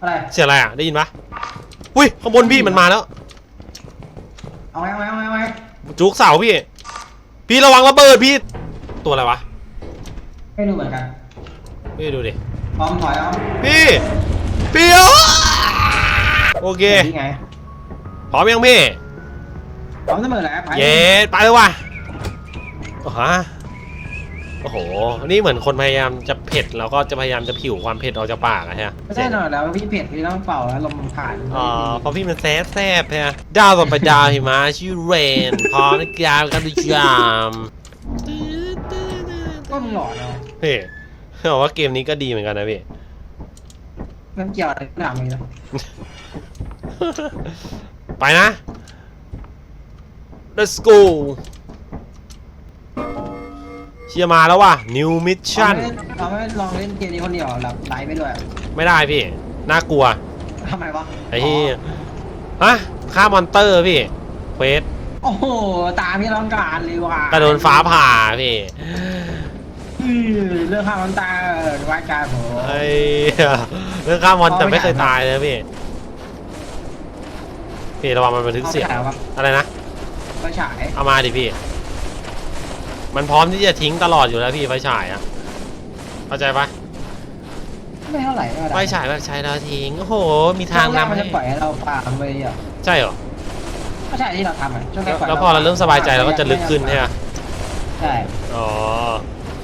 อะไร เสียงอะไรอะ ได้ยินปะอุ้ยข้างบนพี่มันมาแล้ว เอาไว้เอาไว้เอาไว้เอาไว้จุกเสาพี่ พี่ระวังระเบิดพี่ ตัวอะไรวะไม่รู้เหมือนกันพี่ดูดิ พร้อมถอยเอาพี่ พี่เอ้ยโอเค นี่ไงพร้อมยังพี่ พร้อมเสมอแล้วไปเย้ไปเลยว่ะโอ้โห โอ้โห นี่เหมือนคนพยายามจะเผ็ดแล้วก็จะพยายามจะผิวความเผ็ดออกจากปากอะฮะไม่ใช่หน่อยแล้วพี่เผ็ดพี่ต้องเป่าแล้วลมผ่านอ๋อเพราะพี่มันแซ่บแซ่บฮะดาวต่อไปดาวหิมะชื่อเรน พร้อมนะกาวกันดูจามก็มึงหล่อเนาะพี่บอกว่าเกมนี้ก็ดีเหมือนกันนะพี่มันเกี่ยวอะไรกับหนังเลยนะไปนะ let's go เชียร์มาแล้วว่ะ new mission เราไม่ลองเล่นเกมนี้คนเดียวหลับไลฟ์ไปด้วยไม่ได้พี่ น่ากลัว ทำไมวะไอ้ที่ฮะฆ่ามอนเตอร์พี่เควสโอ้โห ตามที่ต้องการเลยว่ะกระโดนฟ้าผ่าพี่อือเรื่องข้าวมันตาวัดการผมไอ้เหี้ยเรื่องฆ่ามอนแต่ไม่เคยตายเลยพี่พี่ระวังมันบันทึกเสียงอาไปฉายวะอะไรนะไปฉายเอามาดิพี่ มันพร้อมที่จะทิ้งตลอดอยู่แล้วพี่ไฟฉายอะเข้าใจปะไม่เท่าไหร่ก็ด้ไฟฉายแบบใช้แล้วทิ้งโอ้โห มีทางช่วแรกนำมันให้จะปล่อยให้เราฟาร์มไปอะใช่เหรอไม่ใช่ที่เราทำอะช่วงแรแล้กวปล่ยแล้วพอเราเริ่มสบายใจเราก็จะลึกขึ้นใช่ไหมใช่อ๋อ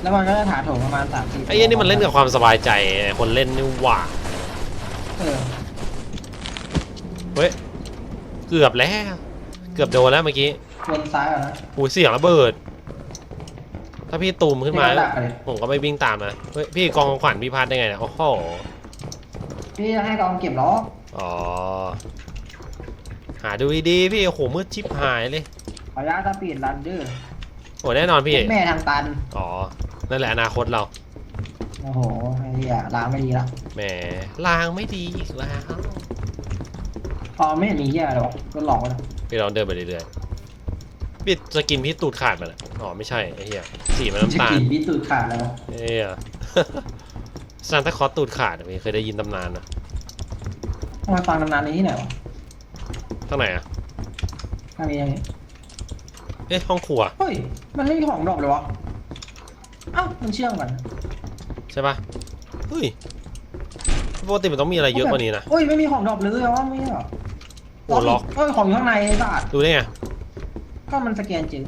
แล้วมันก็จะถาโถมประมาณสามสี่ไอ้เหี้ยนี่มันเล่นกับความสบายใจคนเล่นนี่หว่าเออเฮ้ยเกือบแล้ว เกือบโดนแล้วเมื่อกี้วนซ้ายก่อนนะหูเสียงระเบิด ถ้าพี่ตูมขึ้นมา พี่ก็ดักไปเลย ผมก็ไม่วิ่งตามนะเฮ้ยพี่กองของขวัญพี่พลาดได้ไงเนี่ยโอ้โหพี่ให้กองเก็บล้ออ๋อหาดูดีๆพี่โอ้โหมืดชิบหายเลยขออนุญาตสปีดรันเดอร์โอ้แน่นอนพี่แม่ทางตัน อ๋อนั่นแหละอนาคตเราโอ้โหไอ้เหี้ยล้างไม่ดีละแหมลางไม่ดีอีกแล้วพอไม่เห็นมีเหี้ยอะไรวะก็หลอกวะนะพี่ลองเดินไปเรื่อย ๆพี่จะกินพี่ตูดขาดมาแหละอ๋อไม่ใช่ไอ้เหี้ยสีมันจะน้ำตาลกินพี่ตูดขาดแล้ววะเอ้ยซานตาคลอสตูดขาดอะพี่เคยได้ยินตำนานนะทำไมฟังตำนานนี้ที่ไหนวะข้างไหนอะทางนี้ยังไงเอ๊ะห้องครัวเฮ้ย มันไม่มีของดรอกเลยวะเอ้ามันเชื่อมกันใช่ปะเฮ้ยปกติมันต้องมีอะไรเยอะกว่านี้นะเฮ้ยไม่มีของดรอกเลยเหรอวะไม่ใช่เหรอโอ้ล็อกเฮ้ยของอยู่ข้างในไอ้สัตว์ดูได้ไง ก็มันสแกนจริง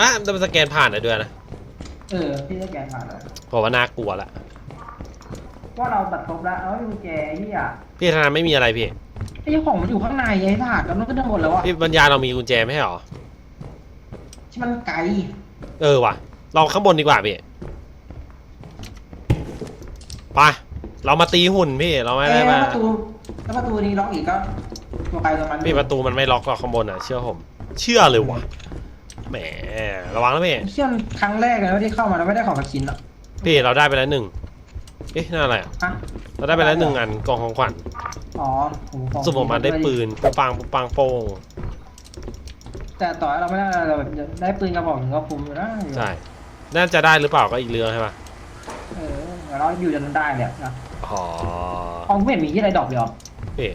อะมันสแกนผ่านได้ด้วยนะเออพี่สแกนผ่านแล้วผมว่าน่ากลัวละว่าเราตัดครบแล้วเอาไอ้กุญแจไอ้เหี้ยพี่ธนาไม่มีอะไรพี่ไอ้เจ้าของมันอยู่ข้างในไอ้สัตว์แล้วมันก็เดินหมดแล้วอะพี่บรรยาเรามีกุญแจไม่ใช่หรอที่มันไกลเออว่ะ เราข้างบนดีกว่าพี่ไปเรามาตีหุ่นพี่เราไม่เอ้ได้ยแล้วมาประตูแล้วประตูนี้ล็อกอีกก็ตัวใครตัวมันพี่ประตูมันไม่ล็อกหรอกข้างบนอะเชื่อผม เชื่อเลยว่ะแหมระวังนะพี่เชื่อมครั้งแรกเลยนะที่เข้ามาแล้วไม่ได้ของมาชิ้นหรอกพี่เราได้ไปแล้วหนึ่งเอ๊ะนั่นอะไรอะฮะเราได้ไปแล้วหนึ่งอันกล่องของขวัญอ๋อผมของสุ่มออกมาได้ปืนปุ๊บปังปุ๊บปังโป้งแต่ต่อให้เราไม่ได้อะไรเราแบบได้ปืนกระบอกหนึ่งก็คุ้มอยู่นะใช่น่าจะได้หรือเปล่าก็อีกเรื่องใช่ปะเออเดี๋ยวเราอยู่จนได้เลยนะอ๋อของไม่เห็นมีที่อะไรดรอกเลยเหรอพี่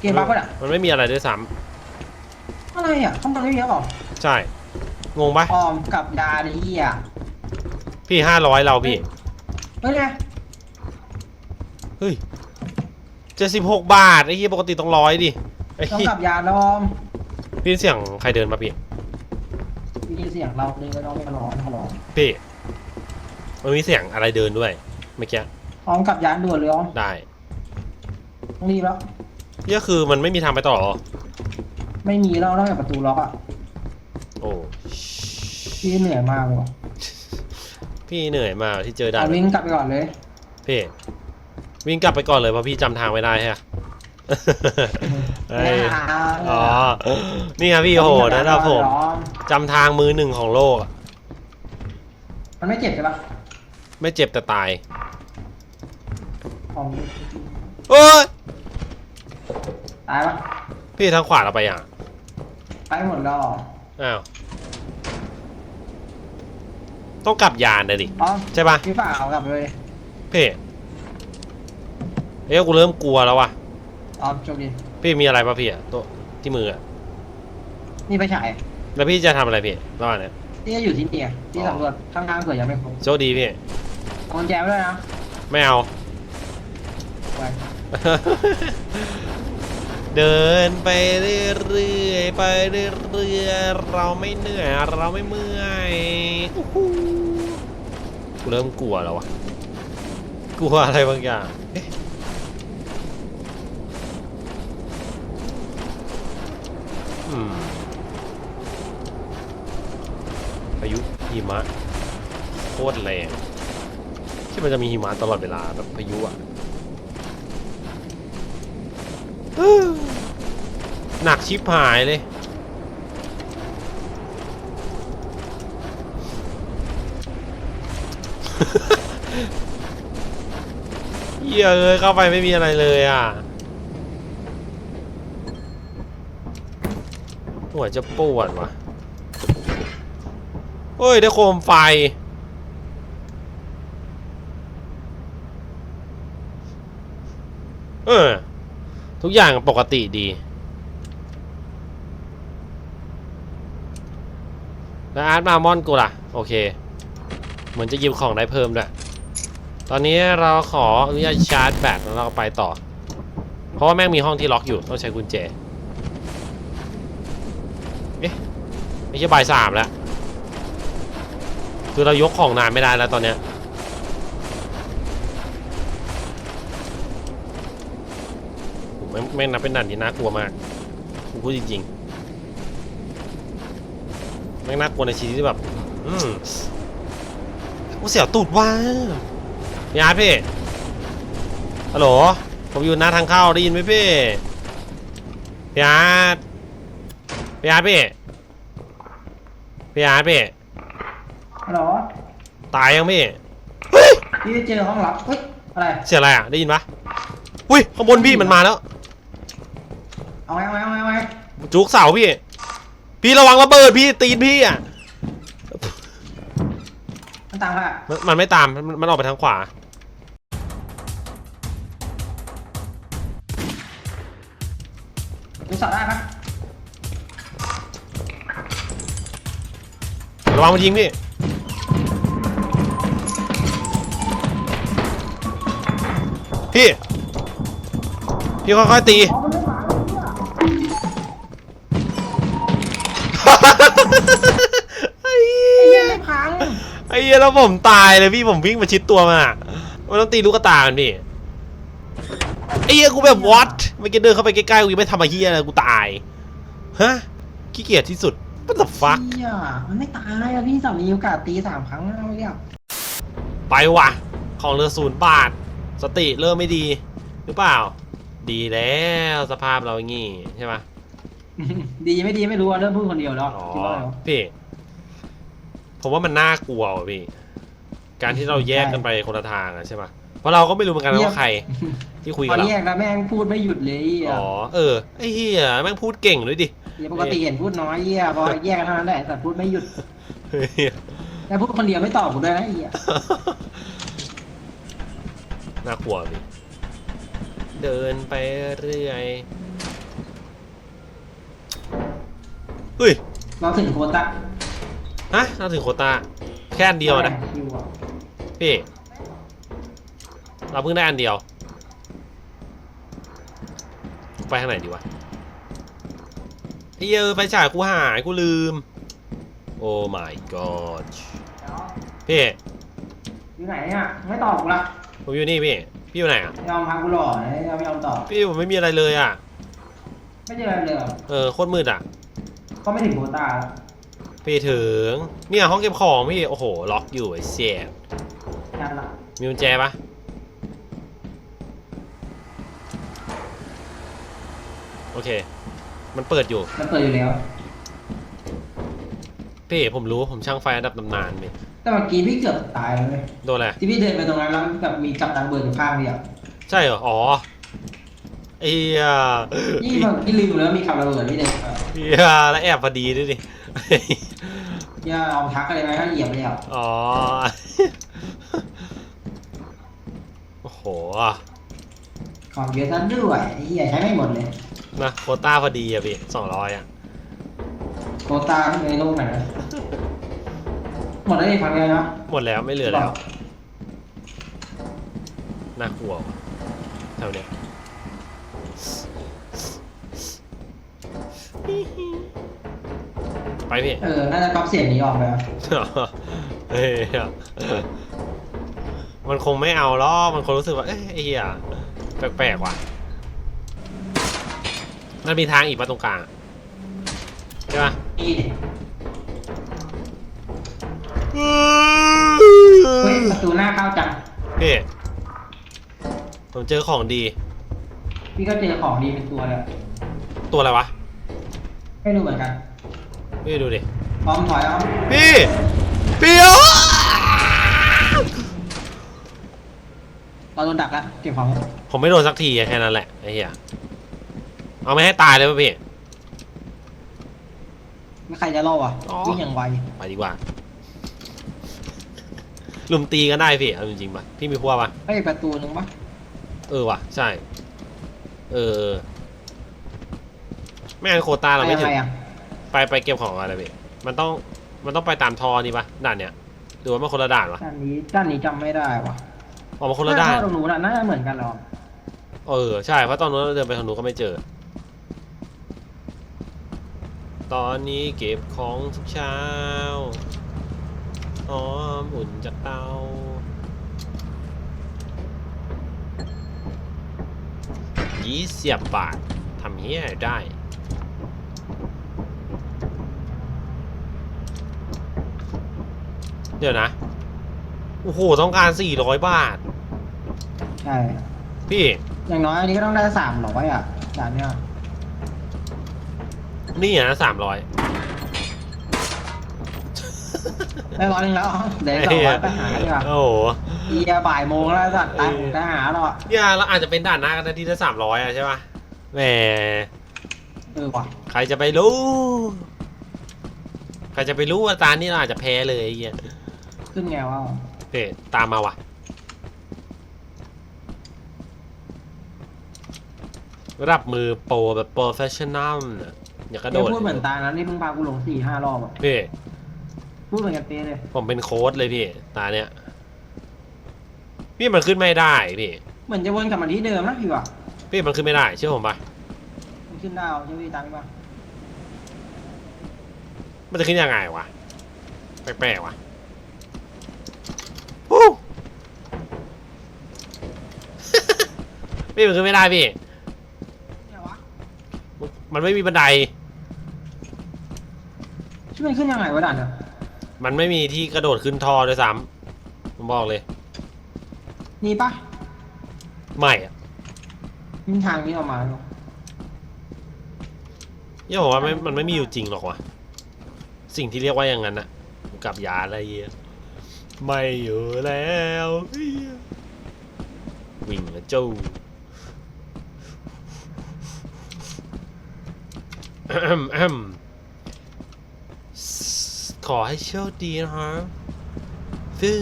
เกมบั๊กปะเนี่ยมันไม่มีอะไรด้วยซ้ อะไรอะข้างบนไม่มีหรอำใช่ งงปะออมกับยาในที่อะพี่ห้าร้อยเราพี่ เฮ้ยไงเฮ้ยเจ็ดสิบหกบาท ไอ้ที่ปกติต้องร้อยดิไอ้ต้องที่กับยาแล้วออมพี่เสียงใครเดินมาพี่ มีเสียงเราเลยก็ต้องไม่ร้อนขอร้องพี่ มันมีเสียงอะไรเดินด้วยเมื่อกี้ออมกับยาด่วนเลยออมได้ ต้องรีบแล้วนี่ก็คือมันไม่มีทางไปต่อเหรอ ไม่มีแล้วนอกจากประตูล็อกอะโอ้ พี่เหนื่อยมากเลยว่ะพี่เหนื่อยมากที่เจอด่าเอานวิ่งกลับไปก่อนเลยพี่วิ่งกลับไปก่อนเลยเพราะพี่จำทางไม่ได้ใช่ไหมเฮ้ยอ๋อ นี่ครับพี่โอ้โหนะครับผมออมจำทางมือหนึ่งของโลกอะมันไม่เจ็บใช่ปะไม่เจ็บแต่ตายออมเอ้ยตายปะพี่ทางขวาเราไปยังไป หมดแล้วเหรออ้าวต้องกลับยานเลยดิ อ๋อใช่ปะ พี่ฝ่าเอากลับไปเลยพี่ เอ้ยกูเริ่มกลัวแล้วว่ะ อ๋อโชคดีพี่มีอะไรป่ะพี่อะตัวที่มืออะนี่ไปฉายแล้วพี่จะทำอะไรพี่ระหว่างเนี้ยนี่ก็อยู่ที่นี่ไงที่สำรวจข้างๆเผื่อยังไม่ครบโชคดีพี่ เอากุญแจไว้ด้วยนะไม่เอา ไป เดินไปเรื่อยๆไปเรื่อยๆเราไม่เหนื่อยเราไม่เมื่อยอู้หูกูเริ่มกลัวแล้ววะกลัวอะไรบางอย่างเอ๊ะอืมพายุหิมะโคตรแรงที่มันจะมีหิมะตลอดเวลาแบบพายุอะ หนักชิบหายเลยเหี้ยเอ้ยเข้าไปไม่มีอะไรเลยอะหัวจะปวดวะเฮ้ย ได้โคมไฟ เออ ทุกอย่างปกติดี แล้วอาร์ตมามอนกูล่ะ โอเค เหมือนจะยิบของได้เพิ่มด้วย ตอนนี้เราขออนุญาตชาร์จแบตแล้วเราไปต่อ เพราะว่าแม่งมีห้องที่ล็อกอยู่ต้องใช้กุญแจเอ๊ะไม่ใช่บ่ายสามแล้ว คือเรายกของนานไม่ได้แล้วตอนเนี้ยผมไม่ไม่นับเป็นด่านที่น่ากลัวมากพูดจริงๆ แม่งน่ากลัวในชีวิตที่แบบ อืมกูเสียวตูดว่าพี่อาร์ตพี่ฮัลโหลผมอยู่หน้าทางเข้าได้ยินไหมพี่พี่อาร์ตพี่อาร์ตพี่พี่อาร์ตพี่ฮัลโหลตายยังพี่เฮ้ยพี่ไปเจอห้องลับเฮ้ยอะไรเสียงอะไรอะได้ยินปะอุ้ยข้างบนพี่มันมาแล้วเอาไว้เอาไว้เอาไว้เอาไว้จุกเสาพี่ พี่ระวังระเบิดพี่ตีนพี่อะมันตามค่ะมันมันไม่ตามมันมันออกไปทางขวาดูสัตว์ได้ปะระวังมันยิงพี่ พี่ พี่ค่อยๆตี อ๋อมันไม่ ไอ้เหี้ไอ้เหี้ยยไม่พังไอ้เหี้ยแล้วผมตายเลยพี่ผมวิ่งมาชิดตัวมันอะมันต้องตีลูกกระตามันพี่ไอ้เหี้ยกูแบบวัดไม่อกี้เดินเข้าไปใกล้ๆกูยังไม่ทำอะไรเหี้ยเลยกูตายฮะขี้เกียจที่สุด what the fuck เหี้ยมันไม่ตายอะพี่สามีโอกาสตีสามครั้งแล้วเมื่อกี้ไปว่ะ ของเรือศูนย์บาท สติเริ่มไม่ดี หรือเปล่า ดีแล้วสภาพเราอย่างงี้ใช่ไหม ดีไม่ดีไม่รู้อะเริ่มพูดคนเดียวแล้วอ๋อคิดว่าอะไรวะพี่ผมว่ามันน่ากลัวว่ะพี่ การที่เราแยกกันไปคนละทางอะใช่ไหมเพราะเราก็ไม่รู้เหมือนกันนะว่าใคร ที่คุยพกับอเราแยกแล้วแม่งพูดไม่หยุดเลยไอะอ๋อเออไอ้เฮียแม่งพูดเก่งด้วยดิเดี๋ยวปกติเห็นพูดน้อยเหี้ยพอแยกกันเท่านั้นแหละแต่พูดไม่หยุดเฮ้ยแล้วพูดคนเดียวไม่ตอบกูด้วยนะไอ้เหี้ยน่ากลัวพี่เดินไปเรื่อย เฮ้ย เราถึงโควต้าฮะเราถึงโควตาแค่อันเดียวนะคิวอะพี่ เราเพิ่งได้อันเดียว ไปทางไหนดีวะไอ้เหี้ยเออไฟฉายกูหายกูลืม โอ้ my god พี่ อยู่ไหนอะไม่ตอบกูละผมอยู่นี่พี่ พี่อยู่ไหนอะไม่ยอมพักกูหล่อไม่ยอมไม่ยอมตอบพี่ผมไม่มีอะไรเลยอะ ไม่เจออะไรเลยเหรอเออโคตรมืดอะ ก็ไม่ถึงโควต้าแล้วพี่ถึง เนี่ยห้องเก็บของพี่ โอ้โห ล็อกอยู่ไอ้เสียยันละมีกุญแจปะโอเค มันเปิดอยู่ มันเปิดอยู่แล้ว พี่ผมรู้ผมช่างไฟระดับตำนานพี่แต่เมื่อกี้พี่เกือบตายแล้วเลยโดนอะไรที่พี่เดินไปตรงนั้นแล้วแบบมีกับดักเบิร์อยู่ข้างเดียว ใช่เหรอ อ๋อ ไอ้เหี้ยนี่แบบพี่ลืมแล้วมีขับระเบิดพี่เดินไปเหี้ยแล้วแอบพอดีด้วยดิอย่าเอาทักอะไรไหมถ้าเหยียบเลยอะอ๋อ โอ้โห ของเยอะซะด้วยไอ้เหี้ยใช้ไม่หมดเลยนะโควต้าพอดีอะพี่สองร้อยอะโคตาในโลกไหนนะหมดแล้วนี่พังเลยเนาะหมดแล้วไม่เหลือแล้วน่ากลัวว่ะแถวเนี้ย ไปพี่ เออ น่าจะก๊อปเสียงนี้ออกไปแล้วเฮ้ยมันคงไม่เอาหรอกมันคงรู้สึกว่าเอ้ยไอ้เหี้ยแปลกๆว่ะ มันมีทางอีกปะตรงกลางอะใช่ปะนี่ดิเฮ้ยประตูหน้าเข้าจัง พี่ผมเจอของดี พี่ก็เจอของดีเป็นตัวเลยตัวอะไรวะ ไม่รู้เหมือนกันพี่ดูดิ พร้อมถอยเอาพี่ พี่โอเราโดนดักแล้วเก็บของผมไม่โดนสักทีอะแค่นั้นแหละไอ้เหี้ย เอาไม่ให้ตายเลยป่ะพี่ ไม่ใครจะรอดวะอ๋อ วิ่งอย่างไวไปดีกว่า ลุมตีกันได้พี่ เอาจริงๆป่ะ พี่มีพวกป่ะ เฮ้ยประตูนึงปะเออว่ะ ใช่ เออเออ ไม่งั้นโควต้าเราไปไม่ยังถึไงงอะไปไปเก็บของอะไรพี่มันต้องมันต้องไปตามทอนี่ป่ะด่านเนี้ยหรือว่ามันคนละด่านวะด้านนี้ด้านนี้จำไม่ได้วะออกมาคนละด่านถ้ตรงนู้นอะน่าจะเหมือนกันหรอเออใช่เพราะตอนนู้นเราเดินไปทางนู้นก็ไม่เจอ ตอนนี้เก็บของทุกเช้าอ้อมอุ่นจากเตายี่สิบบาททำเฮียได้ เดี๋ยวนะ โอ้โห ต้องการ400บาท ใช่ พี่ อย่างน้อยอันนี้ก็ต้องได้สามร้อยอะด่านเนี้ยนี่อะสามร้อยได้ร้อยหนึงแล้วเดี๋ยวสองร้อยไปหาดีกว่าโอ้โหเอียบ่ายโมงแล้วสัตว์ตายผมจะหาหรอกเนี่ยเราอาจจะเป็นด่านหน้ากันนาทีละสามร้อยอะใช่ปะแหม เออว่ะใครจะไปรู้ ใครจะไปรู้ว่าตานี่เราอาจจะแพ้เลยไอ้เงี้ย ขึ้นไงวะเฮ้ยตามมาว่ะระดับมือโปรแบบโปรเฟชชั่นอลเนี่ยอย่ากระโดเนี่ยดพูดเหมือนตานะนี่เพิ่งพากูหลงสี่ห้ารอบอะพี่พูดเหมือนกันเป๊ะเลย ผมเป็นโค้ดเลยพี่ตาเนี้ยพี่มันขึ้นไม่ได้พี่เหมือนจะวนกลับมาที่เดิมนะพี่ว่ะพี่มันขึ้นไม่ได้เชื่อผมปะมันขึ้นดาวใช่ไหมพี่ตังค์ป่ะมันจะขึ้นยังไงวะแปลกๆวะ พี่มันขึ้นไม่ได้พี่เนี่ยวะมันไม่มีบันไดช่วยมันขึ้นยังไงวะด่านเนี่ยมันไม่มีที่กระโดดขึ้นท่อด้วยซ้ำผมบอกเลย นี่ปะไม่อะมีทางนี้ออกมาเนอะเยี่ยผมว่าไม่มันไม่มีอยู่จริงหรอกวะสิ่งที่เรียกว่าอย่างนั้นอะกับยาอะไรเงี้ยไม่อยู่แล้วเหี้ยวิ่งแล้วจู้อะแอมแอม ขอให้โชคดีนะครับซึ่ง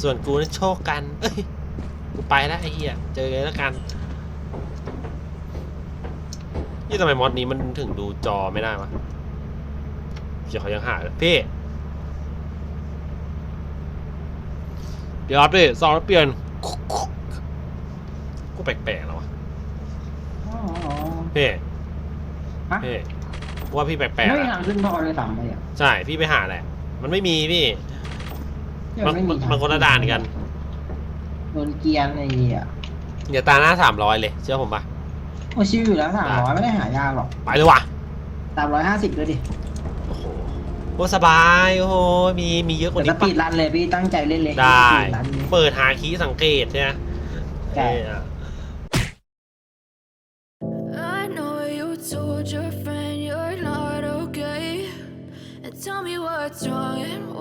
ส่วนกูนี่โชคกัน เอ้ย กูไปแล้วไอ้เหี้ย เจอกันแล้วกัน นี่ทำไมมอดนี้มันถึงดูจอไม่ได้วะเดี๋ยวเขายังหาเลยพี่ เดี๋ยวรับดิซองแล้วเปลี่ยน กูแปลกๆแล้ววะอ๋อพี่ ฮะ พี่ว่าพี่แปลกไม่ๆมีอะทางขึ้นท่อเลยต่ำไปอะใช่พี่ไปหาแหละ มันไม่มีพี่เดี๋ยวมันไม่มีทางมันคนละด่านกัน โดนเกียร์ไอ้เหี้ยเดี๋ยวตาหน้าสามร้อยเลย เชื่อผมปะโอ้ชิวอยู่แล้วสามร้อยไม่ได้หายากหรอกไปเลยว่ะสามร้อยห้าสิบด้วยดิโอ้โหโอ้สบายโอ้โหมีมีเยอะกว่าเดี๋ยวนี้สปีปะดรันเลยพี่ตั้งใจเล่นเลยได้ สปีดรันเลย เปิดหาคีย์สังเกตเนี่ยใช่ เออ strong and